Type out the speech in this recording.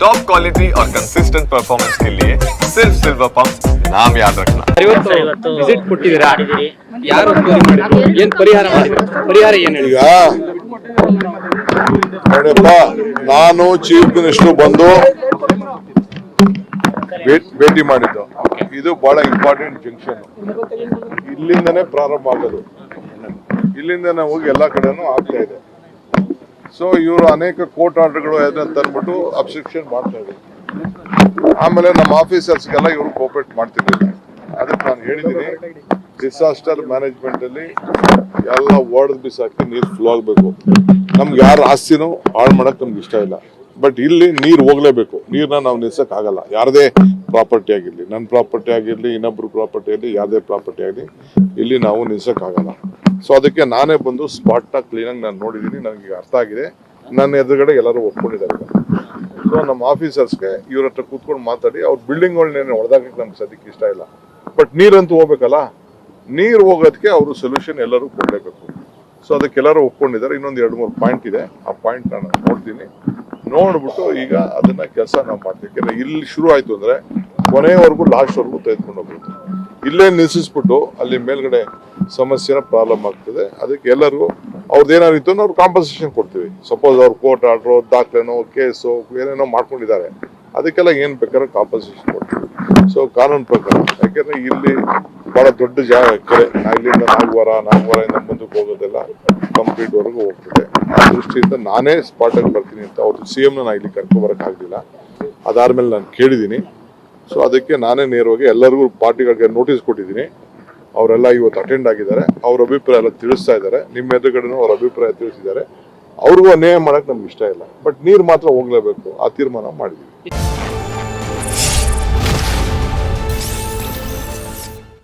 Top quality और consistent performance के लिए सिर्फ सिल्वर पंप नाम याद रखना ಇವತ್ತು ಸರ್, ಇವತ್ತು ವಿಸಿಟ್ ಕೊಟ್ಟಿದ್ದೀರಾ ಮಾಡಿದ್ದೀರಿ. ಯಾರು ಒತ್ತುವರಿ ಮಾಡಿದ್ರು ಏನ್ ಪರಿಹಾರ ಮಾಡಿದ್ರು ಪರಿಹಾರ ಏನ್ ಹೇಳಿ ಈಗ ನೋಡಪ್ಪ ನಾನು ಚೀಫ್ ಮಿನಿಸ್ಟರ್ ಬಂದು ಭೇ- ಭೇಟಿ ಮಾಡಿದ್ದು ಇದು ಬಹಳ ಇಂಪಾರ್ಟೆಂಟ್ ಜಂಕ್ಷನ್ ಇಲ್ಲಿಂದನೇ ಪ್ರಾರಂಭ ಆಗೋದು ಇಲ್ಲಿಂದನೇ ಹೋಗಿ ಎಲ್ಲ ಕಡೆನೂ ಆಗ್ತಾ ಇದೆ ಸೊ ಇವರು ಅನೇಕ ಕೋರ್ಟ್ ಆರ್ಡರ್ಗಳು ಅಂತ ಅಂದ್ಬಿಟ್ಟು ಅಬ್ಸ್ಟ್ರಕ್ಷನ್ ಮಾಡ್ತಾ ಇದ್ದಾರೆ. ಆಮೇಲೆ ನಮ್ಮ ಆಫೀಸರ್ಸ್ಗೆಲ್ಲ ಇವರು ಕೋಪರೇಟ್ ಮಾಡ್ತಿರ್ಲಿಲ್ಲ ಅದಕ್ಕೆ ನಾನು ಹೇಳಿದ್ದೀನಿ ಡಿಸಾಸ್ಟರ್ ಮ್ಯಾನೇಜ್ಮೆಂಟ್ ಅಲ್ಲಿ ಎಲ್ಲ ಒಡೆದು ಬಿಸಾಕಿ ನೀರು ಫ್ಲೋ ಆಗಬೇಕು. ನಮ್ಗೆ ಯಾರ ಆಸ್ತಿನೂ ಹಾಳು ಮಾಡಕ್ ನಮ್ಗೆ ಇಷ್ಟ ಇಲ್ಲ. ಬಟ್ ಇಲ್ಲಿ ನೀರು ಹೋಗ್ಲೇಬೇಕು. ನೀರನ್ನ ನಾವು ನಿಲ್ಸಕ್ ಆಗಲ್ಲ. ಯಾರದೇ ಪ್ರಾಪರ್ಟಿ ಆಗಿರ್ಲಿ. ನನ್ನ ಪ್ರಾಪರ್ಟಿ ಆಗಿರ್ಲಿ, ಇನ್ನೊಬ್ರು ಪ್ರಾಪರ್ಟಿ ಆಗಲಿ ಯಾರದೇ ಪ್ರಾಪರ್ಟಿ ಆಗಲಿ ಇಲ್ಲಿ ನಾವು ನಿಲ್ಸಕ್ ಆಗಲ್ಲ. ಸೊ ಅದಕ್ಕೆ ನಾನೇ ಬಂದು ಸ್ಪಾಟ್ನ ಕ್ಲೀನಾಗಿ ನಾನು ನೋಡಿದ್ದೀನಿ ನನಗೆ ಅರ್ಥ ಆಗಿದೆ. ನನ್ನ ಎದುರುಗಡೆ ಎಲ್ಲರೂ ಒಪ್ಕೊಂಡಿದ್ದಾರೆ. ಸೊ ನಮ್ಮ ಆಫೀಸರ್ಸ್ಗೆ ಇವ್ರ ಹತ್ರ ಕೂತ್ಕೊಂಡು ಮಾತಾಡಿ, ಅವ್ರ ಬಿಲ್ಡಿಂಗ್ಗಳನ್ನೇನೆ ಹೊಡೆದಾಕಕ್ಕೆ ನಮ್ಗೆ ಸದ್ಯಕ್ಕೆ ಇಷ್ಟ ಇಲ್ಲ. ಬಟ್ ನೀರಂತೂ ಹೋಗ್ಬೇಕಲ್ಲ? ನೀರು ಹೋಗೋದಕ್ಕೆ ಅವರು ಸೊಲ್ಯೂಷನ್ ಎಲ್ಲರೂ ಕೊಡಲೇಬೇಕು. ಸೊ ಅದಕ್ಕೆ ಎಲ್ಲರೂ ಒಪ್ಕೊಂಡಿದ್ದಾರೆ. ಇನ್ನೊಂದು ಎರಡು ಮೂರು ಪಾಯಿಂಟ್ ಇದೆ. ಆ ಪಾಯಿಂಟ್ ನಾನು ನೋಡ್ತೀನಿ. ನೋಡ್ಬಿಟ್ಟು ಈಗ ಅದನ್ನ ಕೆಲಸ ನಾವು ಮಾಡ್ತೀವಿ. ಇಲ್ಲಿ ಶುರು ಆಯಿತು ಅಂದರೆ ಕೊನೆಯವರೆಗೂ ಲಾಸ್ಟ್ವರೆಗೂ ತೆಗೆದುಕೊಂಡು ಹೋಗ್ಬೇಕು. ಇಲ್ಲೇ ನಿಲ್ಲಿಸ್ಬಿಟ್ಟು ಅಲ್ಲಿ ಮೇಲ್ಗಡೆ ಸಮಸ್ಯೆನ ಪ್ರಾಬ್ಲಮ್ ಆಗ್ತದೆ. ಅದಕ್ಕೆ ಎಲ್ಲರಿಗೂ ಅವ್ರದ್ದು ಅಂದ್ರೆ ಅವ್ರು ಕಾಂಪನ್ಸೇಷನ್ ಕೊಡ್ತೀವಿ. ಸಪೋಸ್ ಅವ್ರು ಕೋರ್ಟ್ ಆರ್ಡ್ರು ದಾಖಲೆನೋ, ಕೇಸು, ಏನೇನೋ ಮಾಡ್ಕೊಂಡಿದ್ದಾರೆ. ಅದಕ್ಕೆಲ್ಲ ಏನು ಬೇಕಾದ್ರೆ ಕಾಂಪನ್ಸೇಷನ್ ಕೊಡ್ತೀವಿ. ಸೊ ಕಾನೂನು ಪ್ರಕಾರ, ಯಾಕೆಂದ್ರೆ ಇಲ್ಲಿ ಬಹಳ ದೊಡ್ಡ ಜಾಗ ಕೆರೆ. ಇಲ್ಲಿಂದ ನಾಲ್ಕುವಾರ ಇಂದ ಮುಂದಕ್ಕೆ ಹೋಗೋದೆಲ್ಲ ಕಂಪ್ಲೀಟ್ ವರೆಗೂ ಹೋಗ್ತದೆ. ಆ ದೃಷ್ಟಿಯಿಂದ ನಾನೇ ಸ್ಪಾಟಲ್ಲಿ ಬರ್ತೀನಿ ಅಂತ ಅವ್ರದ್ದು ಸಿ ಎಮ್ನ ನಾನು ಇಲ್ಲಿ ಕರ್ಕೊಂಡು ಬರೋಕ್ಕಾಗಲಿಲ್ಲ. ಆಗ್ಲಿಲ್ಲ ಅದಾದ್ಮೇಲೆ ನಾನು ಕೇಳಿದ್ದೀನಿ. ಸೊ ಅದಕ್ಕೆ ನಾನೇ ನೇರವಾಗಿ ಎಲ್ಲರಿಗೂ ಪಾರ್ಟಿಗಳಿಗೆ ನೋಟಿಸ್ ಕೊಟ್ಟಿದ್ದೀನಿ. ಅವರೆಲ್ಲ ಇವತ್ತು ಅಟೆಂಡ್ ಆಗಿದ್ದಾರೆ. ಅವ್ರ ಅಭಿಪ್ರಾಯ ಎಲ್ಲ ತಿಳಿಸ್ತಾ ಇದ್ದಾರೆ. ನಿಮ್ಮ ಎದುರುಗಡೆನೂ ಅವ್ರ ಅಭಿಪ್ರಾಯ ತಿಳಿಸಿದ್ದಾರೆ. ಅವ್ರಿಗೂ ಅನ್ಯಾಯ ಮಾಡೋಕ್ಕೆ ನಮ್ಗೆ ಇಷ್ಟ ಇಲ್ಲ. ಬಟ್ ನೀರು ಮಾತ್ರ ಹೋಗ್ಲೇಬೇಕು. ಆ ತೀರ್ಮಾನ ಮಾಡಿದ್ದೀವಿ.